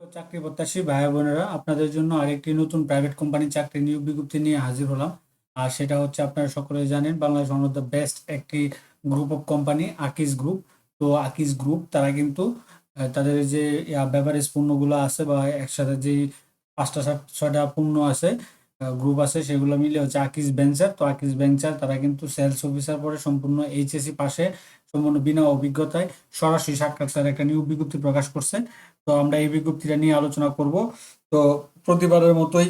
চাকরি প্রত্যাশী ভাই বোনেরা, আপনাদের জন্য আরেকটি নতুন প্রাইভেট কোম্পানির চাকরি নিয়োগ বিজ্ঞপ্তি নিয়ে হাজির হলাম। আর সেটা হচ্ছে আপনারা সকলে জানেন, Bangladesh one of the best একটি group of company Akij group তো আকিস গ্রুপ তারা কিন্তু তাদের যে বেভারেজ পণ্যগুলো আছে বা একসাথে যে পাঁচটা, সাত, ছয়টা পণ্য আছে গ্রুপ আছে, সেগুলো মিলে হচ্ছে আকিস ভেঞ্চার তো আকিস ভেঞ্চার তারা কিন্তু সেলস অফিসার পরে সম্পূর্ণ এইচএসসি পাশে। সম্পূর্ণ বিনা অভিজ্ঞতায় সরাসরি সাক্ষাৎকার একটা নিয়োগ বিজ্ঞপ্তি প্রকাশ করছে তো আমরা এই বিজ্ঞপ্তিটা নিয়ে আলোচনা করব। তো প্রতিবারের মতোই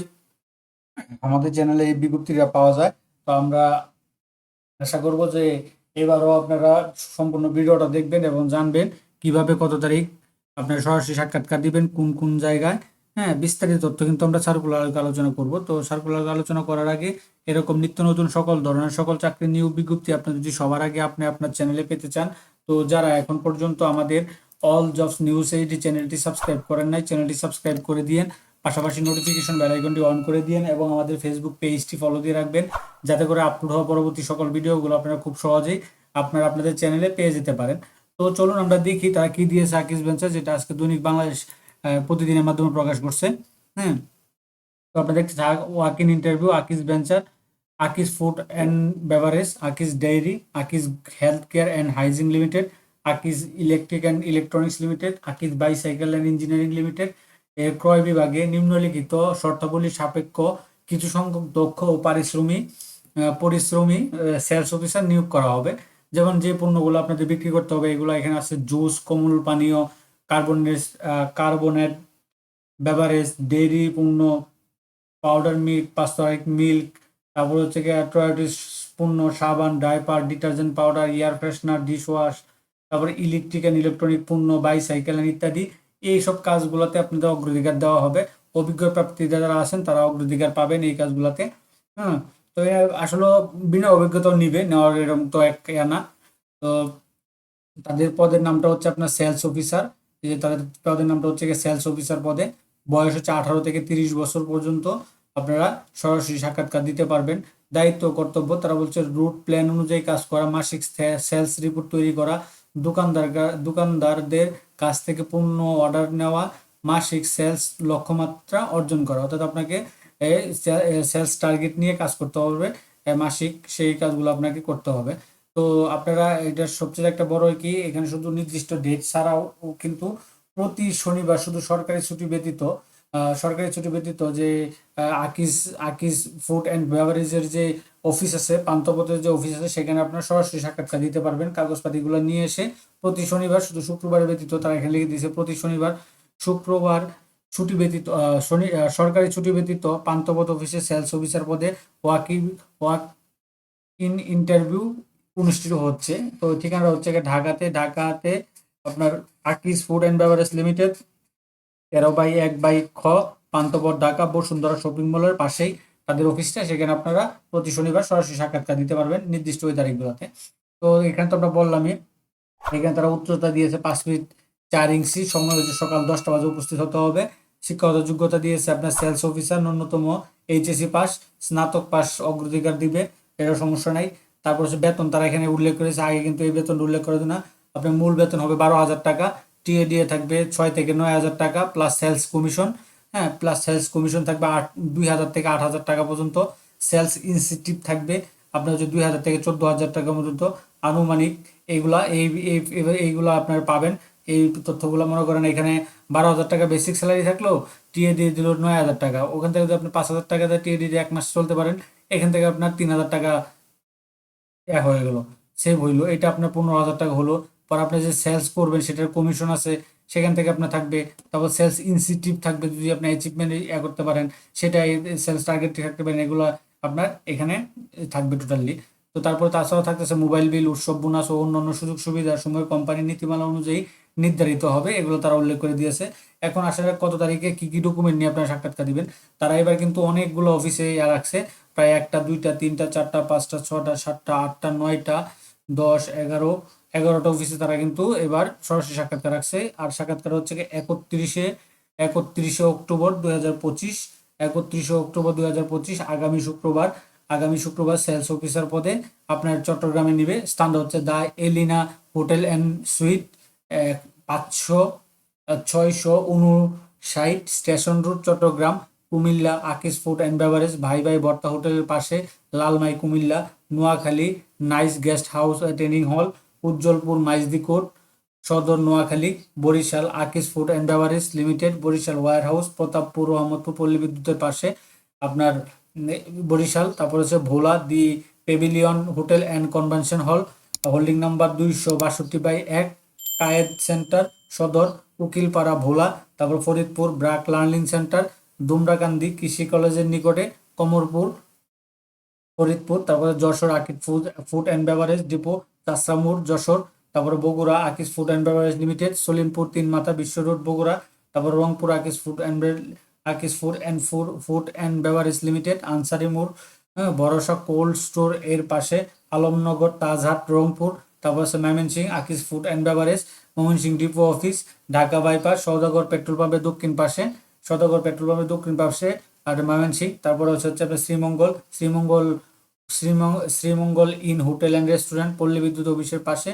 আমাদের চ্যানেলে এই বিজ্ঞপ্তিটা পাওয়া যায়। তো আমরা আশা করব যে এবারও আপনারা সম্পূর্ণ ভিডিওটা দেখবেন এবং জানবেন কীভাবে কত তারিখ আপনারা সরাসরি সাক্ষাৎকার দিবেন, কোন কোন জায়গায়। হ্যাঁ বিস্তারিত তথ্য কিন্তু আমরা সার্কুলার আলোচনা করব। তো সার্কুলার আলোচনা করার আগে এরকম নিত্য নতুন সকল ধরনের সকল চাকরি নিয়োগ বিজ্ঞপ্তি আপনি যদি সবার আগে আপনি আপনার চ্যানেলে পেতে চান, তো যারা এখন পর্যন্ত আমাদের অল জবস নিউজ এইটি চ্যানেলটি সাবস্ক্রাইব করেন নাই চ্যানেলটি সাবস্ক্রাইব করে দিয়েন, পাশাপাশি নোটিফিকেশন আইকনটি অন করে দিয়েন এবং আমাদের ফেসবুক পেজটি ফলো দিয়ে রাখবেন, যাতে করে আপলোড হওয়া পরবর্তী সকল ভিডিওগুলো আপনারা খুব সহজেই আপনারা আপনাদের চ্যানেলে পেয়ে যেতে পারেন। তো চলুন আমরা দেখি তারা কি দিয়েছে আকিস ভেঞ্চার যেটা আজকে দৈনিক বাংলাদেশ প্রতিদিনের মাধ্যমে প্রকাশ করছে হ্যাঁ? তো আপনারা দেখতে walk in interview Akij venture Akij food and beverage Akij dairy Akij health care and hygiene limited Akij electric and electronics limited Akij bicycle and engineering limited এর ক্রয় বিভাগে নিম্নলিখিত শর্তাবলী সাপেক্ষ কিছু সংখ্যক দক্ষ ও পারিশ্রমী আহ, পরিশ্রমী সেলস অফিসার নিয়োগ করা হবে। যেমন যে পণ্যগুলো আপনাদের বিক্রি করতে হবে এগুলো এখানে আছে জুস কোমল পানীয় কার্বনেট কার্বনেট বেভারেজ ডেইরি পণ্য পাউডার মিল্ক পাস্তরিক মিল্ক তারপর হচ্ছে গিয়ে টয়টিস পণ্য সাবান diaper detergent powder air freshener dish wash তারপরে ইলেকট্রিক অ্যান্ড ইলেকট্রনিক পণ্য বাইসাইকেল ইত্যাদি। এইসব কাজগুলোতে আপনাদের অগ্রাধিকার দেওয়া হবে। অভিজ্ঞ প্রাপ্তিতে যারা আছেন, তারা অগ্রাধিকার পাবেন এই কাজগুলোতে। হ্যাঁ তো আসলে বিনা অভিজ্ঞতাও নিবে, নেওয়ার এরকম তো এক না। তো তাদের পদের নামটা হচ্ছে আপনার সেলস অফিসার তাদের পদের নামটা হচ্ছে সেলস অফিসার পদে। বয়স হচ্ছে আঠারো থেকে তিরিশ বছর পর্যন্ত আপনারা সরাসরি সাক্ষাৎকার দিতে পারবেন। দায়িত্ব কর্তব্য, তারা বলছে রুট প্ল্যান অনুযায়ী কাজ করা, মাসিক সেলস রিপোর্ট তৈরি করা, দোকানদার দোকানদারদের কাছ থেকে পণ্য অর্ডার নেওয়া, মাসিক সেলস লক্ষ্যমাত্রা অর্জন করা। অর্থাৎ আপনাকে সেলস টার্গেট নিয়ে কাজ করতে হবে মাসিক সেই কাজগুলো আপনাকে করতে হবে। তো আপনারা এটার সবচেয়ে একটা বড় কি, এখানে শুধু নির্দিষ্ট ডেট ছাড়াও কিন্তু প্রতি শনিবার শুধু সরকারি ছুটি ব্যতীত সরকারি ছুটি ব্যতীত যে আকিস আকিস ফুড অ্যান্ড বেভারেজের যে অফিস আছে, পান্থপথের যে অফিস আছে, সেখানে আপনারা সরাসরি সাক্ষাৎকার দিতে পারবেন। কাগজপাতিগুলো নিয়ে এসে প্রতি শনিবার শুধু শুক্রবার ব্যতীত তারা এখানে লিখে দিয়েছে, প্রতি শনিবার শুক্রবার ছুটি ব্যতীত শনি সরকারি ছুটি ব্যতীত পান্থপথ অফিসে সেলস অফিসার পদে ওয়াকি ওয়াক, ইন ইন্টারভিউ অনুষ্ঠিত হচ্ছে। তো ঠিকানা হচ্ছে ঢাকাতে ঢাকাতে আপনার Akij food and beverage limited, তেরো বাই এক বাই খ পান্তপর ঢাকা, বসুন্ধরা শপিং মলের পাশেই তাদের অফিসটা। সেখানে আপনারা প্রতি শনিবার সরাসরি সাক্ষাৎকার দিতে পারবেন নির্দিষ্ট ওই তারিখগুলোতে। তো এখানে তো আমরা বললামই, এখানে তারা উচ্চতা দিয়েছে পাঁচ ফিট চার ইঞ্চি, সময় হচ্ছে সকাল দশটা বাজে উপস্থিত হতে হবে। শিক্ষাগত যোগ্যতা দিয়েছে আপনার সেলস অফিসার, ন্যূনতম এইচএসসি পাস, স্নাতক পাস অগ্রাধিকার দিবে এটা সমস্যা নাই। তারপর হচ্ছে বেতন, তারা এখানে উল্লেখ করেছে, আগে কিন্তু এই বেতন উল্লেখ করে না। আপনার মূল বেতন হবে বারো হাজার টাকা টিএডিএ থাকবে ছয় থেকে নয় হাজার টাকা প্লাস সেলস কমিশন হ্যাঁ প্লাস সেলস কমিশন থাকবে আট, দুই হাজার থেকে আট হাজার টাকা পর্যন্ত। সেলস ইনসেন্টিভ থাকবে আপনার হচ্ছে দুই হাজার থেকে চোদ্দ হাজার টাকা পর্যন্ত। আনুমানিক এইগুলা, এই, এই- এই- এইগুলা আপনার পাবেন। এই তথ্যগুলো মনে করেন এখানে বারো হাজার টাকা বেসিক স্যালারি থাকল টিএ দিয়ে দিল নয় হাজার টাকা। ওখান থেকে যদি আপনি পাঁচ হাজার টাকা দিয়ে টিএ দিয়ে এক মাস চলতে পারেন, এখান থেকে আপনার তিন হাজার টাকা এ হয়ে গেল সেভ হইল। এটা আপনার পনেরো হাজার টাকা হলো। পর আপনি যে সেলস করবেন, সেটার কমিশন আছে, সেখান থেকে আপনার থাকবে। তারপর সেলস ইনসেন্টিভ থাকবে যদি আপনি অ্যাচিভমেন্ট ইয়ে করতে পারেন, সেটা সেলস টার্গেট থাকতে পারেন এগুলো আপনার এখানে থাকবে টোটালি তো তারপর তাছাড়াও থাকতেছে মোবাইল বিল উৎসব বোনাস ও অন্যান্য সুযোগ সুবিধার সময় কোম্পানির নীতিমালা অনুযায়ী নির্ধারিত হবে, এগুলো তারা উল্লেখ করে দিয়েছে। এখন আসলে কত তারিখে কি কি ডকুমেন্ট নিয়ে আপনারা সাক্ষাৎকার দিবেন, তারা এবার কিন্তু অনেকগুলো অফিসে রাখছে। প্রায় একটা, দুইটা, তিনটা, চারটা, পাঁচটা ছটা সাতটা, আটটা, নয়টা, দশ, এগারো, এগারোটা অফিসে তারা কিন্তু এবার সরাসরি সাক্ষাৎকার রাখছে। আর সাক্ষাৎকার হচ্ছে কি একত্রিশে একত্রিশে অক্টোবর দুই হাজার পঁচিশ, একত্রিশে অক্টোবর দুই হাজার পঁচিশ, আগামী শুক্রবার আগামী শুক্রবার সেলস অফিসার পদে আপনার চট্টগ্রামে নিবে। স্থানটা হচ্ছে the Elina hotel and suite পাঁচশো, ছয়শো উনু site station road, Chittagong. Comilla, Akij food and beverage, ভাই ভাই বর্তা হোটেলের পাশে Lalmai Comilla, Noakhali, nice guest house training hall, Ujjwalpur Maijdee court, Sadar Noakhali, Barisal, Akij food and beverage limited, Barisal warehouse, Pratappur, Rahmatpur পল্লী বিদ্যুতের পাশে আপনার বরিশাল, তারপর হচ্ছে Bhola, the pavilion hotel and convention hall, holding number দুইশো বাষট্টি by এক, Quaid centre, সদর, উকিলপাড়া, ভোলা, তারপর ফরিদপুর, ব্রাক লার্নিং সেন্টার দুমরাকান্দি কৃষি কলেজের নিকটে কমরপুর ফরিদপুর তারপরে Jessore Akij food food and beverage depot চাষরামুর Jessore তারপরে Bogura Akij food and beverage limited Salimpur তিন মাথা বিশ্ব রোড বগুড়া তারপর Rangpur Akij food and Akij food and food food and beverage limited Ansari মোড় হ্যাঁ, ভরসা কোল্ড স্টোর এর পাশে আলমনগর তাজহাট রংপুর তারপর আছে Mymensingh Akij food and beverage Mymensingh depot office Dhaka bypass Saudagar petrol পাম্পের দক্ষিণ পাশে। সৌদাগর পেট্রোল পাম্পের দক্ষিণ পাশে আর ময়মনসিং তারপরে হচ্ছে হচ্ছে আপনার Sreemangal Sreemangal Sreemangal inn hotel and restaurant, পল্লী বিদ্যুৎ অফিসের পাশে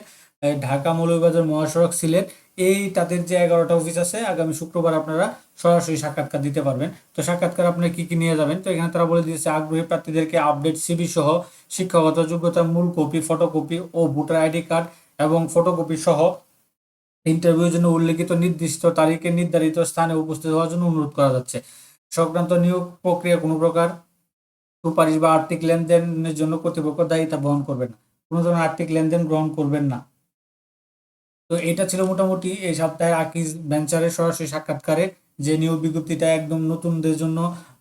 ঢাকা মৌলভীবাজার মহাসড়ক সিলেট, এই তাদের যে এগারোটা অফিস আছে, আগামী শুক্রবার আপনারা সরাসরি সাক্ষাৎকার দিতে পারবেন। তো সাক্ষাৎকার আপনারা কি কি নিয়ে যাবেন? তো এখানে তারা বলে দিয়েছে, আগ্রহী প্রার্থীদেরকে আপডেট সিবি সহ শিক্ষাগত যোগ্যতা মূল কপি ফটোকপি ও ভোটার আইডি কার্ড এবং ফটোকপি সহ ইন্টারভিউর জন্য উল্লেখিত নির্দিষ্ট তারিখে নির্ধারিত স্থানে উপস্থিত হওয়ার জন্য অনুরোধ করা যাচ্ছে। সংক্রান্ত নিয়োগ প্রক্রিয়া কোনো প্রকার সুপারিশ বা আর্থিক লেনদেনের জন্য কর্তৃপক্ষ দায়িত্ব বহন করবে না। কোনো ধরনের আর্থিক লেনদেন গ্রহণ করবেন না। তো এটা ছিল মোটামুটি এই সপ্তাহে আকিজ ভেঞ্চারের সরাসরি সাক্ষাৎকারে যে নিয়োগ বিজ্ঞপ্তিটা একদম নতুনদের জন্য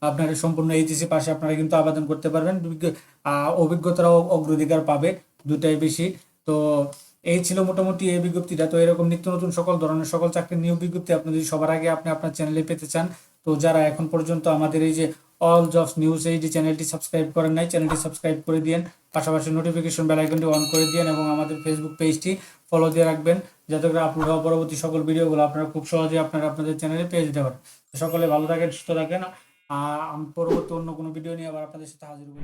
আপনারা সম্পূর্ণ এইচএসি পাশে আপনারা কিন্তু আবেদন করতে পারবেন। অভিজ্ঞতারাও অগ্রাধিকার পাবে দুটাই বেশি। তো এই ছিল মোটামুটি এই বিজ্ঞপ্তিটা। তো এরকম নিত্য নতুন সকল ধরনের সকল চাকরির নিয়োগ বিজ্ঞপ্তি আপনি যদি সবার আগে আপনি আপনার চ্যানেলে পেতে চান, তো যারা এখন পর্যন্ত আমাদের এই যে অল জবস নিউজ এই যে চ্যানেলটি সাবস্ক্রাইব করেন নাই চ্যানেলটি সাবস্ক্রাইব করে দিন পাশাপাশি নোটিফিকেশন বেল আইকনটি অন করে দিন এবং আমাদের ফেসবুক পেজটি ফলো দিয়ে রাখবেন, যাতে করে আপলোড হওয়া পরবর্তী সকল ভিডিওগুলো আপনারা খুব সহজে আপনারা আপনাদের চ্যানেলে পেয়ে যেতে পারেন। সকলে ভালো থাকেন, সুস্থ থাকেন। আমি পরবর্তী অন্য কোনো ভিডিও নিয়ে আবার আপনাদের সাথে হাজির হব।